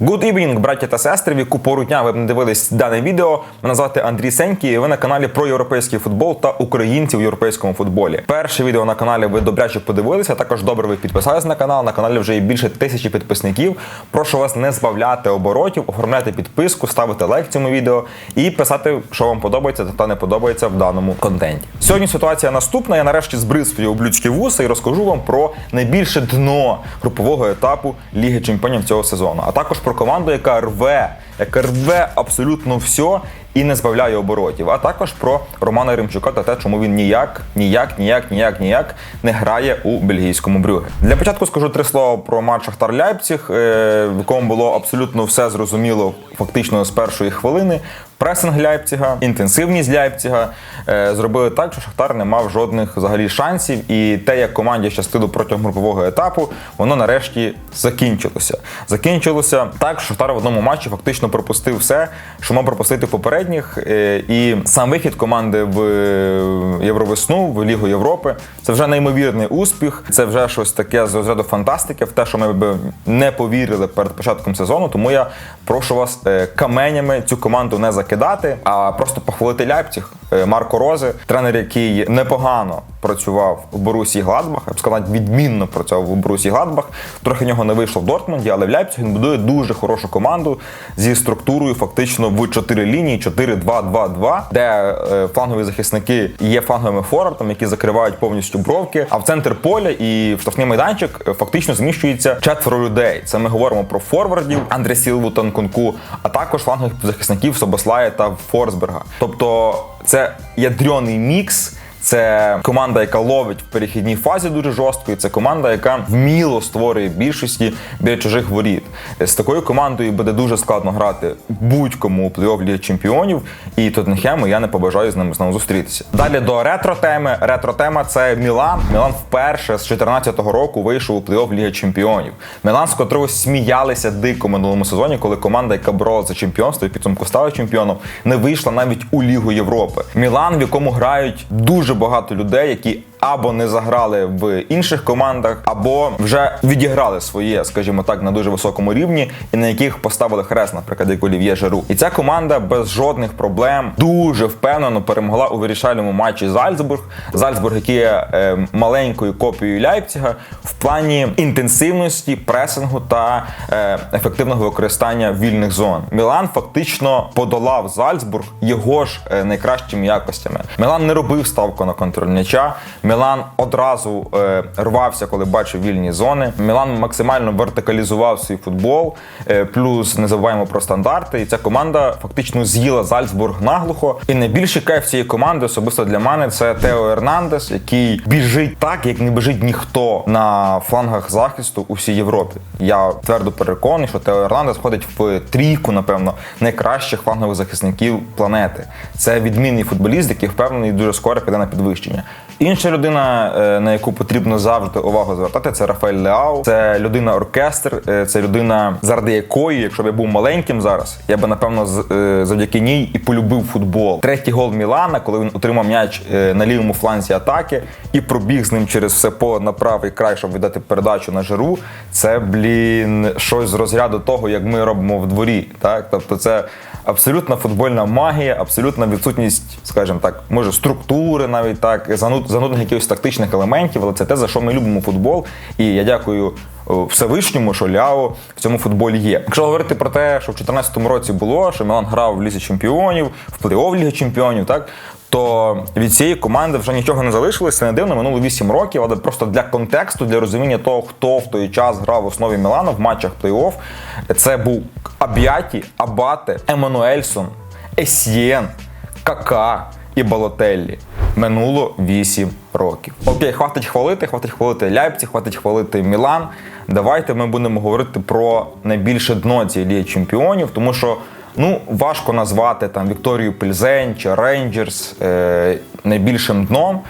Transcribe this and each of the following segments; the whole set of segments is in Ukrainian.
Good evening, браття та сестри. В яку пору дня ви б не дивились дане відео. Мене звати Андрій Сенький. і Ви на каналі про європейський футбол та українців у європейському футболі. Перше відео на каналі ви добряче подивилися. Також добре ви підписались на канал. На каналі вже є більше тисячі підписників. Прошу вас не збавляти оборотів, оформляти підписку, ставити лайк цьому відео і писати, що вам подобається та не подобається в даному контенті. Сьогодні ситуація наступна. Я нарешті збрив свої облюдські вуса і розкажу вам про найбільше дно групового етапу Ліги Чемпіонів цього сезону, а також про команду, яка рве, яка рве абсолютно все і не збавляє оборотів. А також про Романа Римчука та те, чому він ніяк, ніяк, ніяк, ніяк, ніяк не грає у бельгійському брюге. Для початку скажу три слова про матч Шахтар Ляйпціг, е, в якому було абсолютно все зрозуміло фактично з першої хвилини. Пресинг Ляйпціга, інтенсивність Ляйпціга е, зробили так, що Шахтар не мав жодних взагалі шансів. І те, як команді щастило протягом групового етапу, воно нарешті закінчилося. Закінчилося так, що Шахтар в одному матчі фактично пропустив все, що мав пропустити попередніх. Е, і сам вихід команди в е, Євровесну, в Лігу Європи, це вже неймовірний успіх. Це вже щось таке з розряду фантастики, в те, що ми б не повірили перед початком сезону. Тому я прошу вас каменями цю команду не закидати, а просто похвалити Ляйпціг. Е, Марко Рози, тренер, який непогано працював в Борусі Гладбах, я б сказав, відмінно працював в Борусі Гладбах. Трохи нього не вийшло в Дортмунді, але в Ляйпціг він будує дуже хорошу команду зі структурою фактично в 4 лінії, 4-2-2-2, де е, флангові захисники є фланговими форвардами, які закривають повністю бровки. А в центр поля і в штрафний майданчик е, фактично зміщується четверо людей. Це ми говоримо про форвардів Андре Сілву та а також флангових захисників Собослая та Форсберга. Тобто це ядрьоний мікс. Це команда, яка ловить в перехідній фазі дуже жорстко, і це команда, яка вміло створює більшості біля чужих воріт. З такою командою буде дуже складно грати будь-кому у плей-офф Ліги Чемпіонів, і Тоттенхему я не побажаю з ними знову зустрітися. Далі до ретро-теми. Ретро-тема це Мілан. Мілан вперше з 2014 року вийшов у плей-офф Ліги Чемпіонів. Мілан, з котрого сміялися дико минулому сезоні, коли команда, яка боролася за чемпіонство і підсумку стала чемпіоном, не вийшла навіть у Лігу Європи. Мілан, в якому грають дуже багато людей, які або не заграли в інших командах, або вже відіграли своє, скажімо так, на дуже високому рівні, і на яких поставили хрест, наприклад, як Олів'є Жеру. І ця команда без жодних проблем дуже впевнено перемогла у вирішальному матчі Зальцбург. Зальцбург, який є е, маленькою копією Ляйпціга в плані інтенсивності, пресингу та е, ефективного використання вільних зон. Мілан фактично подолав Зальцбург його ж е, найкращими якостями. Мілан не робив ставку на контроль м'яча. Мілан одразу е, рвався, коли бачив вільні зони. Мілан максимально вертикалізував свій футбол. Е, плюс не забуваємо про стандарти. І ця команда фактично з'їла Зальцбург наглухо. І найбільший кайф цієї команди особисто для мене це Тео Ернандес, який біжить так, як не біжить ніхто на флангах захисту у всій Європі. Я твердо переконаний, що Тео Ернандес входить в трійку, напевно, найкращих флангових захисників планети. Це відмінний футболіст, який впевнений дуже скоро піде на підвищення. Інша людина, е, на яку потрібно завжди увагу звертати, це Рафаель Леау. Це людина оркестр, е, це людина, заради якої, якщо б я був маленьким зараз, я би напевно е, завдяки ній і полюбив футбол. Третій гол Мілана, коли він отримав м'яч на лівому фланзі атаки і пробіг з ним через все поле на правий край, щоб віддати передачу на жиру. Це блін щось з розряду того, як ми робимо в дворі. Так, тобто, це абсолютна футбольна магія, абсолютна відсутність, скажімо так, може структури, навіть так, зануд, занудних якихось тактичних елементів, але це те, за що ми любимо футбол. І я дякую Всевишньому, що Ляо в цьому футболі є. Якщо говорити про те, що в 2014 році було, що Мілан грав в лізі чемпіонів, в плей-офф Ліги чемпіонів, так. То від цієї команди вже нічого не залишилось. Не дивно, минуло 8 років, але просто для контексту, для розуміння того, хто в той час грав в основі Мілану в матчах плей-офф, це був Аб'яті, Абате, Еммануельсон, Есьєн, Кака і Балотеллі. Минуло 8 років. Окей, хватить хвалити, хватить хвалити Ляйпці, хватить хвалити Мілан. Давайте ми будемо говорити про найбільше дно цієї ліги чемпіонів, тому що ну важко назвати там Вікторію Пельзень чи Рейнджерс е, найбільшим дном.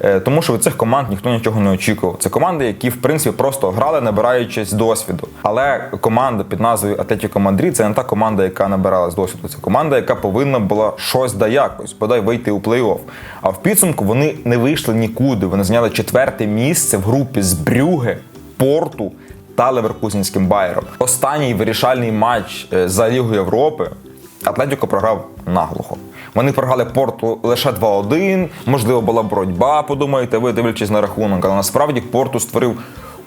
Е, Тому що від цих команд ніхто нічого не очікував. Це команди, які в принципі просто грали, набираючись досвіду. Але команда під назвою Атлетіко Мадрид це не та команда, яка набиралась досвіду. Це команда, яка повинна була щось да якось, бодай вийти у плей-офф. А в підсумку вони не вийшли нікуди. Вони зайняли четверте місце в групі з Брюге, Порту та Леверкузенським Байером. Останній вирішальний матч е, за Лігу Європи Атлетіко програв наглухо. Вони програли порту лише 2-1. Можливо, була боротьба, подумаєте, ви дивлячись на рахунок. Але насправді Порту створив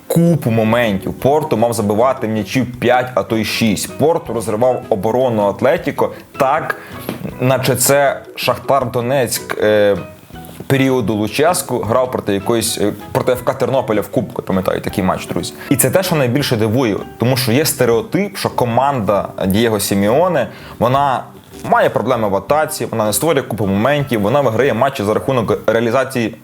купу моментів. Порту мав забивати м'ячів 5, а то й 6. Порту розривав оборону Атлетіко так, наче це Шахтар Донецьк. Е- періоду Луческу грав проти якоїсь е, проти ФК Тернополя в Кубку, пам'ятаю, такий матч, друзі. І це те, що найбільше дивує, тому що є стереотип, що команда Дієго Сіміоне вона. Має проблеми в атаці, вона не створює купу моментів, вона виграє матчі за рахунок реалізації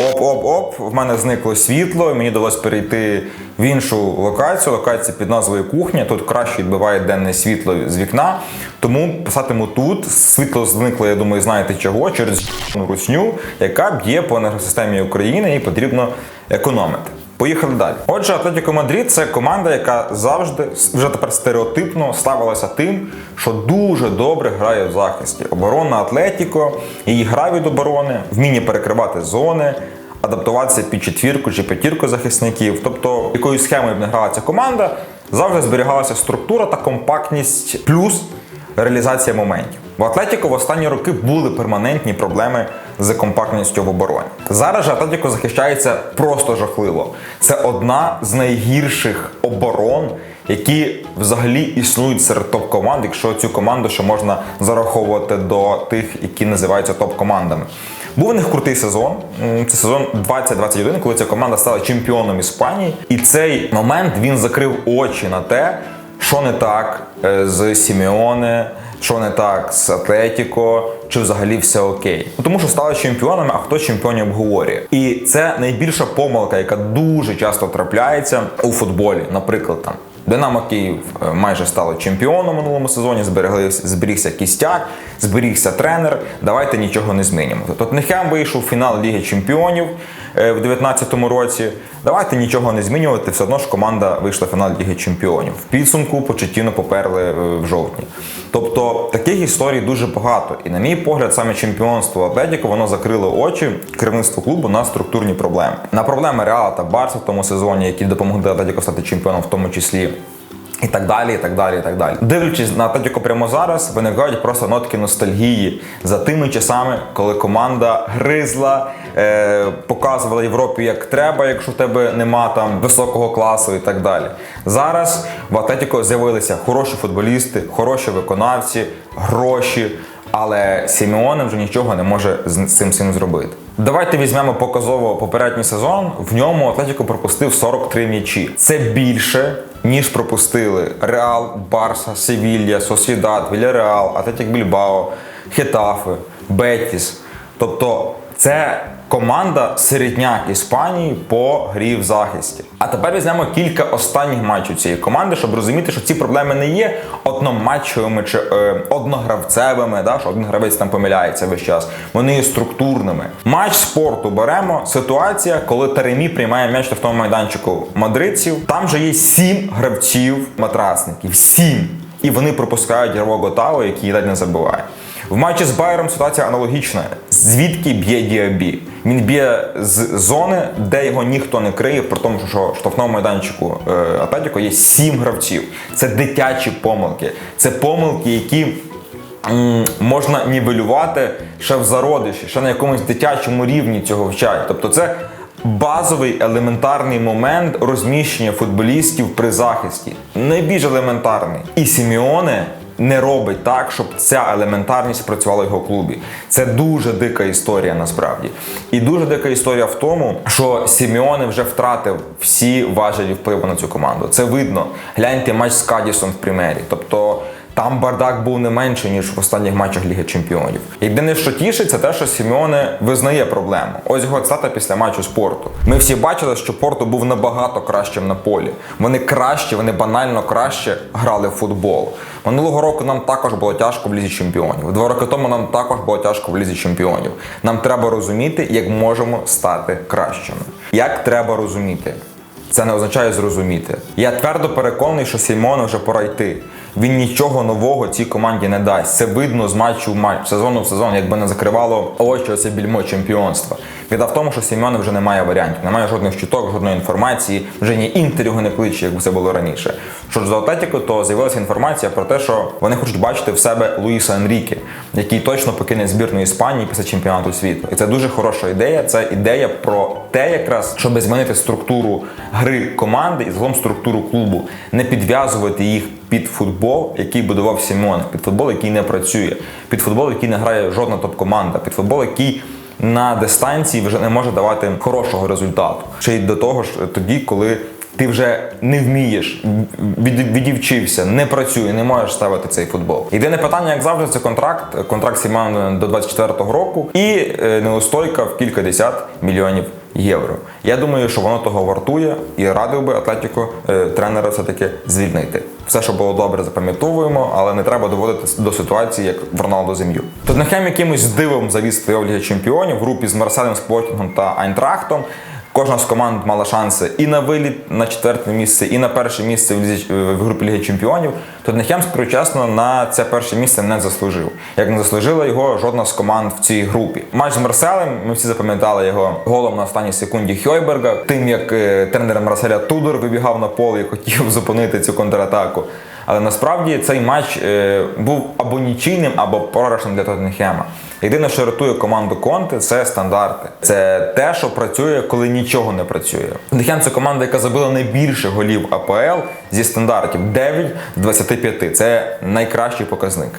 Оп-оп-оп, в мене зникло світло, мені довелось перейти в іншу локацію. Локація під назвою кухня. Тут краще відбиває денне світло з вікна. Тому писатиму тут. Світло зникло, я думаю, знаєте чого, через русню, яка б'є по енергосистемі України і потрібно економити. Поїхали далі. Отже, Атлетіко Мадрид це команда, яка завжди вже тепер стереотипно ставилася тим, що дуже добре грає в захисті. Оборона Атлетіко, її гра від оборони, вміння перекривати зони, адаптуватися під четвірку чи п'ятірку захисників. Тобто, якою схемою б не грала ця команда, завжди зберігалася структура та компактність плюс реалізація моментів. В Атлетіко в останні роки були перманентні проблеми з компактністю в обороні. Зараз же Атлетіко захищається просто жахливо. Це одна з найгірших оборон, які взагалі існують серед топ-команд, якщо цю команду ще можна зараховувати до тих, які називаються топ-командами. Був у них крутий сезон. Це сезон 2021, коли ця команда стала чемпіоном Іспанії. І цей момент він закрив очі на те, що не так е, з Сімеоне, що не так з Атлетіко, чи взагалі все окей. Ну, Тому що стали чемпіонами, а хто чемпіонів обговорює. І це найбільша помилка, яка дуже часто трапляється у футболі. Наприклад, там Динамо Київ е, майже стало чемпіоном минулому сезоні, зберігся кістяк, зберігся тренер. Давайте нічого не змінимо. Тоттенхем вийшов в фінал Ліги Чемпіонів в 2019 році. Давайте нічого не змінювати. Все одно ж команда вийшла в фінал Ліги Чемпіонів. В підсумку почеттіно поперли е, в жовтні. Тобто таких історій дуже багато. І на мій погляд, саме чемпіонство Атлетіко воно закрило очі керівництву клубу на структурні проблеми. На проблеми Реала та Барса в тому сезоні, які допомогли Атлетіко стати чемпіоном, в тому числі. І так далі, і так далі, і так далі. Дивлячись на Атлетіко прямо зараз, виникають просто нотки ностальгії за тими часами, коли команда гризла, е, показувала Європі як треба, якщо в тебе нема там високого класу і так далі. Зараз в Атлетіко з'явилися хороші футболісти, хороші виконавці, гроші. Але Сімеоне вже нічого не може з цим всім зробити. Давайте візьмемо показово попередній сезон. В ньому Атлетіко пропустив 43 м'ячі. Це більше ніж пропустили Реал, Барса, Севілья, Сосідат, Вільяреал, Атлетік Більбао, Хетафи, Бетіс. Тобто це команда середняк Іспанії по грі в захисті. А тепер візьмемо кілька останніх матчів цієї команди, щоб розуміти, що ці проблеми не є одноматчевими чи е, одногравцевими, да, що один гравець там помиляється весь час. Вони є структурними. Матч спорту беремо. Ситуація, коли Таремі приймає м'яч в тому майданчику мадридців. Там же є сім гравців матрасників. Сім. І вони пропускають Ярво Готао, який ледь не забиває. В матчі з Байером ситуація аналогічна. Звідки б'є Діабі? Він б'є з зони, де його ніхто не криє, при тому, що в штрафному майданчику е, Атлетіко є сім гравців. Це дитячі помилки. Це помилки, які можна нівелювати ще в зародиші, ще на якомусь дитячому рівні цього вчать. Тобто це базовий елементарний момент розміщення футболістів при захисті. Найбільш елементарний. І Сіміоне не робить так, щоб ця елементарність працювала в його клубі. Це дуже дика історія насправді. І дуже дика історія в тому, що Сіміоне вже втратив всі важелі впливу на цю команду. Це видно. Гляньте матч з Кадісом в Примері. Тобто. Там бардак був не менше, ніж в останніх матчах Ліги Чемпіонів. Єдине, що тішить, це те, що Сімеоне визнає проблему. Ось його цитата після матчу з Порту. Ми всі бачили, що Порту був набагато кращим на полі. Вони краще, вони банально краще грали в футбол. Минулого року нам також було тяжко в лізі чемпіонів. Два роки тому нам також було тяжко в лізі чемпіонів. Нам треба розуміти, як можемо стати кращими. Як треба розуміти? Це не означає зрозуміти. Я твердо переконаний, що Сімону вже пора йти. Він нічого нового цій команді не дасть. Це видно з матчу в матч, сезону в сезон, якби не закривало очі оце більмо чемпіонства. Біда в тому, що Сімеона вже немає варіантів, немає жодних чуток, жодної інформації, вже ні інтер його не кличе, як це було раніше. Що ж за Атлетіко, то з'явилася інформація про те, що вони хочуть бачити в себе Луїса Енріке, який точно покине збірну Іспанії після чемпіонату світу. І це дуже хороша ідея. Це ідея про те, якраз щоб змінити структуру гри команди і загалом структуру клубу, не підв'язувати їх під футбол, який будував Сімон, під футбол, який не працює, під футбол, який не грає жодна топ-команда, під футбол, який на дистанції вже не може давати хорошого результату. Ще й до того ж, тоді, коли ти вже не вмієш, від, відівчився, не працює, не можеш ставити цей футбол. Єдине питання, як завжди, це контракт. Контракт Сімон до 24-го року і е, неустойка в кількадесят мільйонів євро. Я думаю, що воно того вартує, і радив би Атлетіко е, тренера все-таки звільнити. Все, що було добре, запам'ятовуємо, але не треба доводити до ситуації, як в Роналдо зім'ю. Тоттенхем якимось дивом завіз Ліги Чемпіонів в групі з Марселем Спортінгом та Айнтрахтом. Кожна з команд мала шанси і на виліт на четверте місце, і на перше місце в, Лізі- в групі Ліги Чемпіонів. Тоттенхем, скажу чесно, на це перше місце не заслужив. Як не заслужила його жодна з команд в цій групі. Матч з Марселем, ми всі запам'ятали його голом на останній секунді Хьойберга, тим як е, тренер Марселя Тудор вибігав на поле і хотів зупинити цю контратаку. Але насправді цей матч е, був або нічийним, або програшним для Тоттенхема. Єдине, що рятує команду Конте, це стандарти. Це те, що працює, коли нічого не працює. Тоттенхем – це команда, яка забила найбільше голів АПЛ зі стандартів 9 з 25. Це найкращий показник.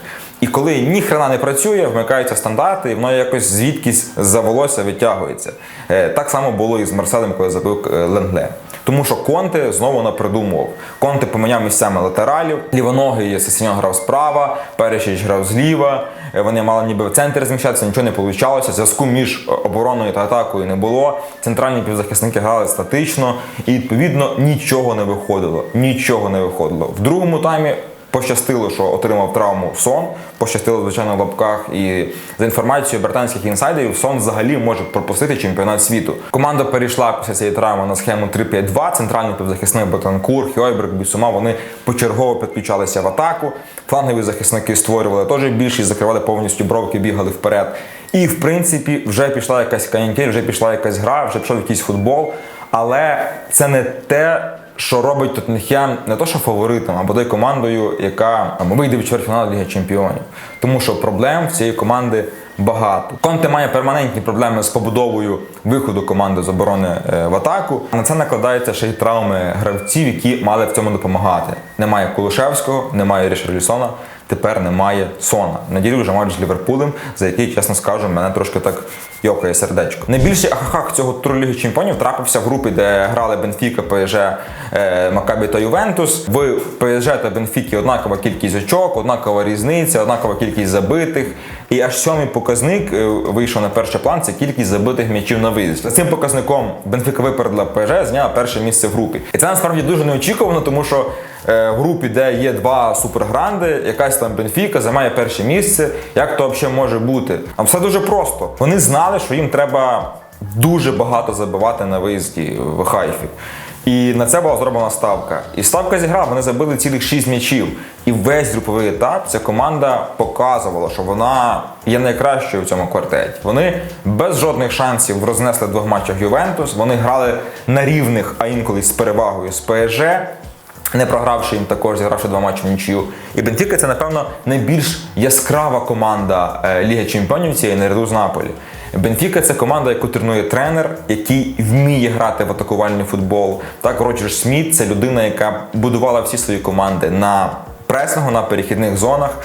І коли ні хрена не працює, вмикаються стандарти, і воно якось звідкись за волосся витягується. Е, Так само було і з Марселем, коли забив е, Ленгле. Тому що Конте знову напридумував. Конте поміняв місцями латералів, лівоногий Сесіньон грав справа, Перешіч грав зліва. Е, Вони мали ніби в центр зміщатися, нічого не вийшло. Зв'язку між обороною та атакою не було. Центральні півзахисники грали статично, і відповідно нічого не виходило. Нічого не виходило. В другому таймі Пощастило, що отримав травму сон. Пощастило, звичайно, в лапках. І за інформацією британських інсайдерів, сон взагалі може пропустити чемпіонат світу. Команда перейшла після цієї травми на схему 3-5-2. Центральний півзахисник Бетанкур, Хьойберг, Бісума. Вони почергово підключалися в атаку. Флангові захисники створювали теж більшість, закривали повністю бровки, бігали вперед. І в принципі вже пішла якась канікель, вже пішла якась гра, вже пішов якийсь футбол. Але це не те що робить Тоттенхем не то, що фаворитом, а бодай командою, яка вийде в чвертьфінал Ліги Чемпіонів. Тому що проблем в цієї команди багато. Конте має перманентні проблеми з побудовою виходу команди з оборони е, в атаку. На це накладаються ще й травми гравців, які мали в цьому допомагати. Немає Кулушевського, немає Рішарлісона. Тепер немає Сона. Неділю вже матч з Ліверпулем, за який, чесно скажу, мене трошки так йокає сердечко. Найбільший ахахах цього туру Ліги Чемпіонів трапився в групі, де грали Бенфіка, ПСЖ, е, Макабі та Ювентус. В ПСЖ та Бенфіки однакова кількість очок, однакова різниця, однакова кількість забитих. І аж сьомий показник е, вийшов на перший план це кількість забитих м'ячів на виїзд. За цим показником Бенфіка випередила ПСЖ, зняла перше місце в групі. І це насправді дуже неочікувано, тому що е, в групі, де є два супергранди, якась там Бенфіка займає перше місце. Як то взагалі може бути? А все дуже просто. Вони знали, що їм треба дуже багато забивати на виїзді в Хайфі. І на це була зроблена ставка. І ставка зіграла, вони забили цілих 6 м'ячів. І весь груповий етап ця команда показувала, що вона є найкращою в цьому квартеті. Вони без жодних шансів рознесли двох матчах Ювентус. Вони грали на рівних, а інколи з перевагою з ПСЖ не програвши їм також, зігравши два матчі в нічию. І Бенфіка це, напевно, найбільш яскрава команда е, Ліги Чемпіонів цієї наряду з Наполі. Бенфіка це команда, яку тренує тренер, який вміє грати в атакувальний футбол. Так, Роджер Сміт це людина, яка будувала всі свої команди на пресного, на перехідних зонах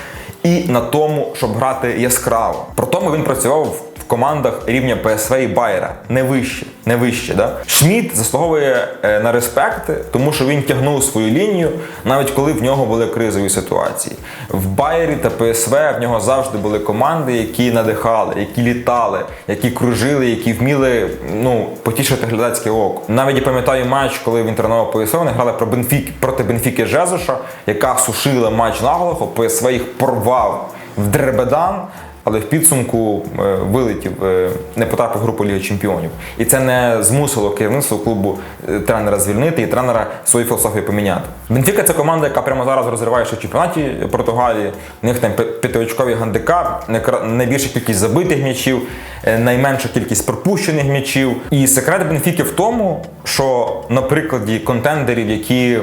і на тому, щоб грати яскраво. Про тому він працював в командах рівня ПСВ і Байера, не вище, не вище. Да? Шміт заслуговує е, на респект, тому що він тягнув свою лінію, навіть коли в нього були кризові ситуації. В Байері та ПСВ в нього завжди були команди, які надихали, які літали, які кружили, які вміли ну, потішити глядацьке око. Навіть я пам'ятаю матч, коли він тренував ПСВ, вони грали про Бенфік проти Бенфіки Жезуша, яка сушила матч наголоху, ПСВ їх порвав в Дребедан. Але в підсумку е, вилетів, е, не потрапив в групу Ліги Чемпіонів. І це не змусило керівництво клубу е, тренера звільнити і тренера свою філософію поміняти. Бенфіка це команда, яка прямо зараз розриває ще чемпіонаті Португалії. У них там п'ятиочковий гандикап, найбільша кількість забитих м'ячів, найменша кількість пропущених м'ячів. І секрет Бенфіки в тому, що на прикладі контендерів, які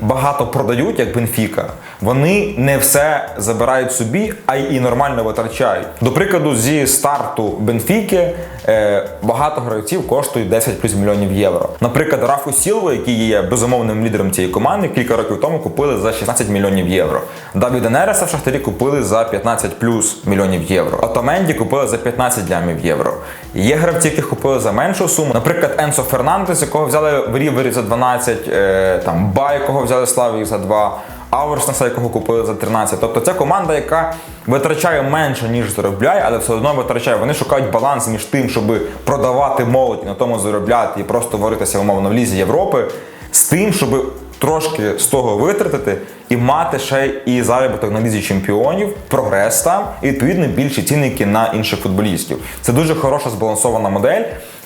багато продають, як Бенфіка, вони не все забирають собі, а й і нормально витрачають. До прикладу, зі старту Бенфіки е, багато гравців коштують 10 плюс мільйонів євро. Наприклад, Рафу Сілву, який є безумовним лідером цієї команди, кілька років тому купили за 16 мільйонів євро. Давіда Нереса в Шахтарі купили за 15 плюс мільйонів євро. Отоменді купили за 15 лямів євро. Є гравці, яких купили за меншу суму. Наприклад, Енсо Фернандес, якого взяли в Рівері за 12, е, там Ба, якого взяли Славі за 2. Аурснеса, якого купили за 13. Тобто це команда, яка витрачає менше, ніж заробляє, але все одно витрачає. Вони шукають баланс між тим, щоб продавати молодь і на тому заробляти і просто варитися умовно в лізі Європи, з тим, щоб трошки з того витратити і мати ще і заробіток на лізі чемпіонів, прогрес там і відповідно більші цінники на інших футболістів. Це дуже хороша збалансована модель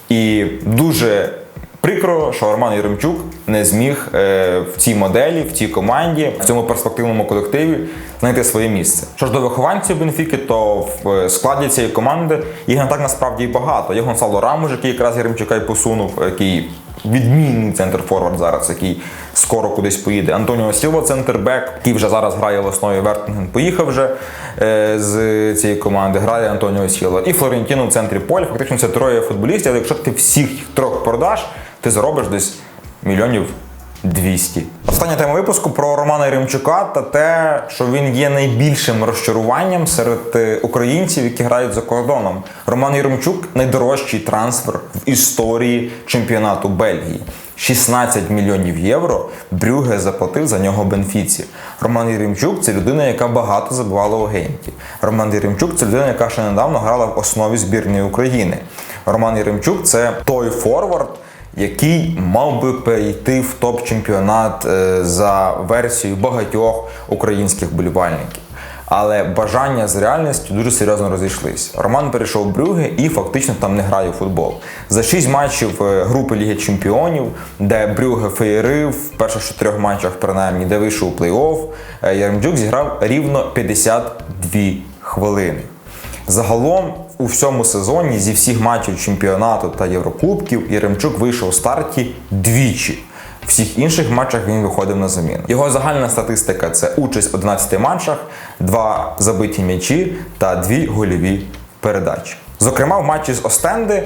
і дуже Прикро, що Роман Єремчук не зміг е, в цій моделі, в цій команді, в цьому перспективному колективі знайти своє місце. Що ж до вихованців Бенфіки, то в е, складі цієї команди їх не так насправді і багато. Є Гонсало Рамуш, який якраз Єремчука і посунув, який відмінний центр форвард зараз, який скоро кудись поїде. Антоніо Сілва, центрбек, який вже зараз грає в Вертинген, поїхав вже е, з цієї команди. Грає Антоніо Сілва. І Флорентіно в центрі поля. Фактично це троє футболістів. Але якщо ти всіх трьох продаш, ти заробиш десь мільйонів 200. Остання тема випуску про Романа Єремчука та те, що він є найбільшим розчаруванням серед е, українців, які грають за кордоном. Роман Єремчук найдорожчий трансфер в історії чемпіонату Бельгії. 16 мільйонів євро Брюге заплатив за нього Бенфіці. Роман Єремчук це людина, яка багато забивала у Генті. Роман Єремчук це людина, яка ще недавно грала в основі збірної України. Роман Єремчук це той форвард, який мав би перейти в топ-чемпіонат е, за версією багатьох українських болівальників. Але бажання з реальністю дуже серйозно розійшлись. Роман перейшов в Брюге і фактично там не грає у футбол. За шість матчів е, групи Ліги Чемпіонів, де Брюге феєрив в перших чотирьох матчах, принаймні, де вийшов у плей-офф, е, Яремчук зіграв рівно 52 хвилини. Загалом у всьому сезоні зі всіх матчів чемпіонату та Єврокубків Єремчук вийшов у старті двічі. В всіх інших матчах він виходив на заміну. Його загальна статистика це участь в 11 матчах, два забиті м'ячі та дві гольові передачі. Зокрема, в матчі з Остенди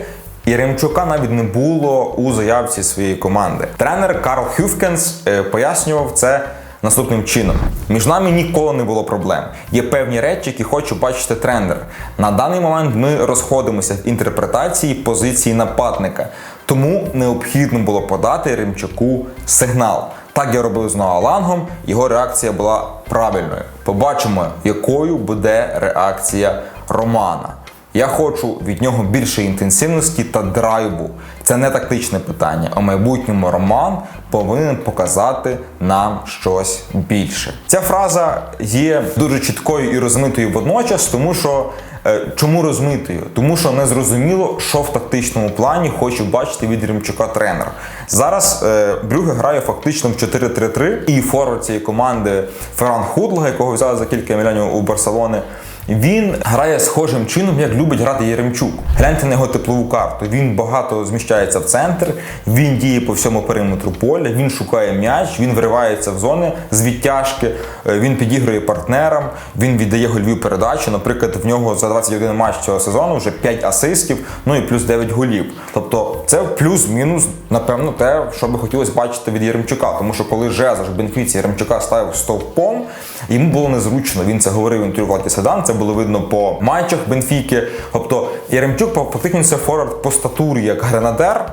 Єремчука навіть не було у заявці своєї команди. Тренер Карл Хюфкенс е, пояснював це наступним чином: між нами ніколи не було проблем. Є певні речі, які хочу бачити тренер. На даний момент ми розходимося в інтерпретації позиції нападника, тому необхідно було подати Ремчуку сигнал. Так я робив з Ноалангом, його реакція була правильною. Побачимо, якою буде реакція Романа. Я хочу від нього більше інтенсивності та драйву. Це не тактичне питання. У майбутньому Роман повинен показати нам щось більше. Ця фраза є дуже чіткою і розмитою водночас, тому що е, чому розмитою? Тому що не зрозуміло, що в тактичному плані хоче бачити від Ремчука тренер. Зараз е, Брюге грає фактично в 4-3-3, і форвард цієї команди Ферран Худлга, якого взяли за кілька мільйонів у Барселони. Він грає схожим чином, як любить грати Єремчук. Гляньте на його теплову карту. Він багато зміщається в центр, він діє по всьому периметру поля, він шукає м'яч, він вривається в зони з відтяжки, е, він підігрує партнерам, він віддає гольові передачі. Наприклад, в нього за 21 матч цього сезону вже 5 асистів, ну і плюс 9 голів. Тобто це плюс-мінус, напевно, те, що би хотілося бачити від Єремчука. Тому що коли Жеза ж Бенфіці Єремчука ставив стовпом, йому було незручно. Він це говорив в інтерв'ю Владі Седан. Це було видно по матчах Бенфіки. Тобто Яремчук фактично це форвард по статурі як гренадер,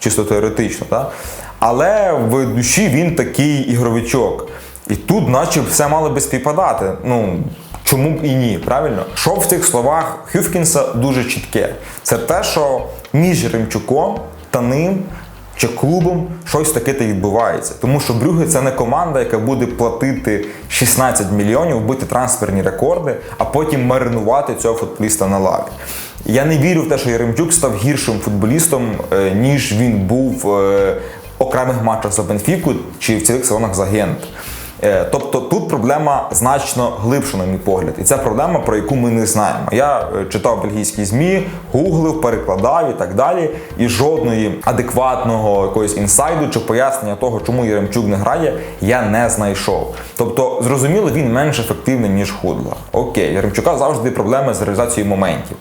чисто теоретично, так? але в душі він такий ігровичок. І тут, наче, все мало би співпадати. Ну чому б і ні, правильно? Що в цих словах Хюфкінса дуже чітке. Це те, що між Ремчуком та ним чи клубом щось таке та відбувається. Тому що Брюге це не команда, яка буде платити 16 мільйонів, бити трансферні рекорди, а потім маринувати цього футболіста на лаві. Я не вірю в те, що Яремчук став гіршим футболістом, е, ніж він був е, в окремих матчах за Бенфіку чи в цілих сезонах за Гент. Е, Тобто тут проблема значно глибша, на мій погляд, і це проблема, про яку ми не знаємо. Я е, читав бельгійські змі, гуглив, перекладав і так далі. І жодної адекватного якогось інсайду чи пояснення того, чому Яремчук не грає, я не знайшов. Тобто, зрозуміло, він менш ефективний ніж Худла. Окей, Яремчука завжди проблеми з реалізацією моментів.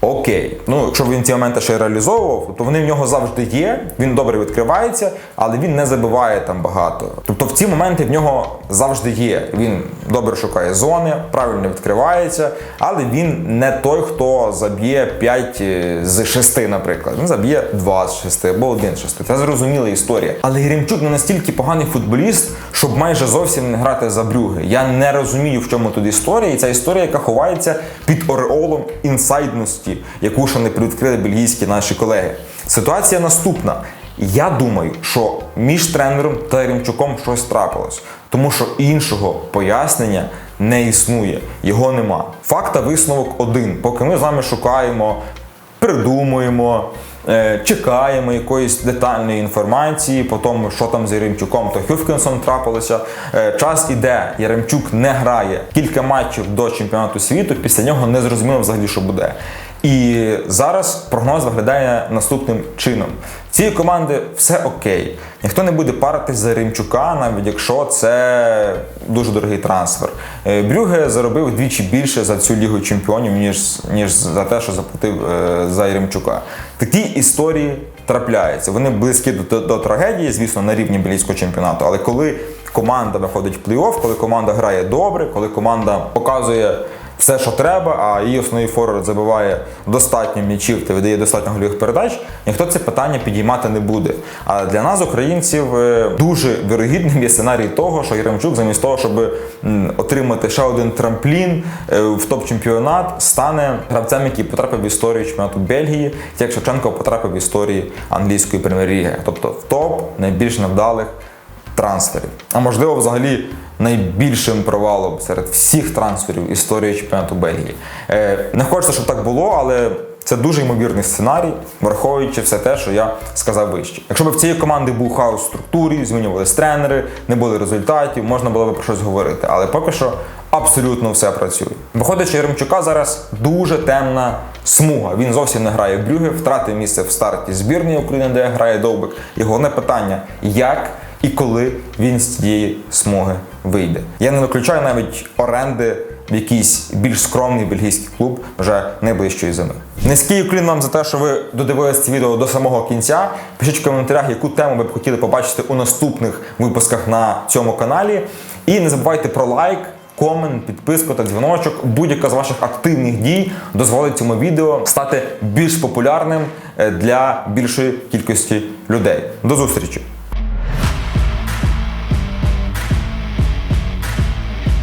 Окей, ну якщо він ці моменти ще реалізовував, то вони в нього завжди є. Він добре відкривається, але він не забиває там багато. Тобто в ці моменти в нього завжди є. Він добре шукає зони, правильно відкривається, але він не той, хто заб'є 5 з 6, наприклад. Він заб'є 2 з 6 або 1 з 6. Це зрозуміла історія. Але Грімчук не настільки поганий футболіст, щоб майже зовсім не грати за Брюги. Я не розумію, в чому тут історія. І ця історія, яка ховається під ореолом інсайдності, яку ще не привідкрили бельгійські наші колеги. Ситуація наступна. Я думаю, що між тренером та Ремчуком щось трапилось, тому що іншого пояснення не існує, його нема. Факт та висновок один. Поки ми з вами шукаємо, придумуємо, е, чекаємо якоїсь детальної інформації по тому, що там з Яремчуком та Хюфкінсом трапилося. Е, час іде, Яремчук не грає кілька матчів до чемпіонату світу. Після нього не зрозуміло взагалі, що буде. І зараз прогноз виглядає наступним чином: цієї команди все окей. Ніхто не буде паритись за Римчука, навіть якщо це дуже дорогий трансфер. Е, Брюге заробив вдвічі більше за цю лігу чемпіонів, ніж, ніж за те, що заплатив е, за Єремчука. Такі історії трапляються. Вони близькі до, до, трагедії, звісно, на рівні білійського чемпіонату. Але коли команда виходить в плей-офф, коли команда грає добре, коли команда показує все, що треба, а її основний форвард забиває достатньо м'ячів та видає достатньо гольових передач, ніхто це питання підіймати не буде. А для нас, українців, е, дуже вірогідним є сценарій того, що Єремчук, замість того, щоб отримати ще один трамплін е, в топ-чемпіонат, стане гравцем, який потрапив в історію чемпіонату Бельгії, як Шевченко потрапив в історії англійської прем'єр-ліги. Тобто в топ найбільш невдалих трансферів. А можливо, взагалі найбільшим провалом серед всіх трансферів історії чемпіонату Бельгії. Е, не хочеться, щоб так було, але це дуже ймовірний сценарій, враховуючи все те, що я сказав вище. Якщо б в цієї команди був хаос в структурі, змінювалися тренери, не було результатів, можна було б про щось говорити. Але поки що абсолютно все працює. Виходить, що Яремчука зараз дуже темна смуга. Він зовсім не грає в Брюге, втратив місце в старті збірної України, де грає Довбик. І головне питання: як і коли він з цієї смуги вийде. Я не виключаю навіть оренди в якийсь більш скромний бельгійський клуб вже найближчої зими. Низький уклін вам за те, що ви додивились це відео до самого кінця. Пишіть в коментарях, яку тему ви б хотіли побачити у наступних випусках на цьому каналі. І не забувайте про лайк. Комент, підписку та дзвіночок, будь-яка з ваших активних дій дозволить цьому відео стати більш популярним е, для більшої кількості людей. До зустрічі!